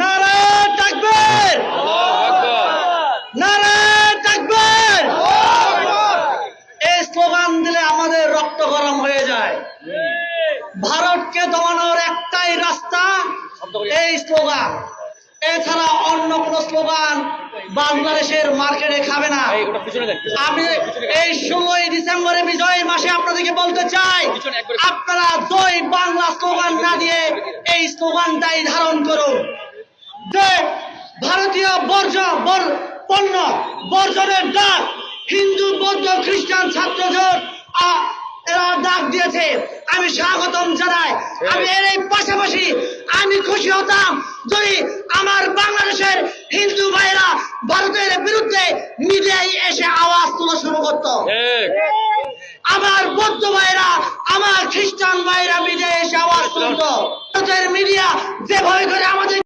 নারায়ণ তাকবীর নারায়ণ তাকবীর এই স্লোগান দিলে আমাদের রক্ত গরম হয়ে যায়। ভারতকে দমানোর একটাই রাস্তা এই স্লোগান। এছাড়া অন্য কোন স্লোগান বাংলাদেশের মার্কেটে খাবে না। আমি এই ষোলোই ডিসেম্বরে বিজয় মাসে আপনাদেরকে বলতে চাই আপনারা জয় বাংলা স্লোগান না দিয়ে এই স্লোগানটাই ধারণ করুন। ভারতীয় বর্জ্য বর- পণ্য বর্জনের ডাক হিন্দু বৌদ্ধ খ্রিস্টান ছাত্র জোট আ- এরা ডাক দিয়েছে। আমি স্বাগতম জানাই। আমি এর এই পাশাপাশি আমি খুশি হতাম যদি আমার বাংলাদেশের হিন্দু ভাইরা ভারতের বিরুদ্ধে মিডিয়ায় এসে আওয়াজ তোলা শুরু করতো। আমার বৌদ্ধ ভাইরা আমার খ্রিস্টান ভাইরা মিডিয়ায় এসে আওয়াজ তুলতো। ভারতের মিডিয়া যেভাবে করে আমাদের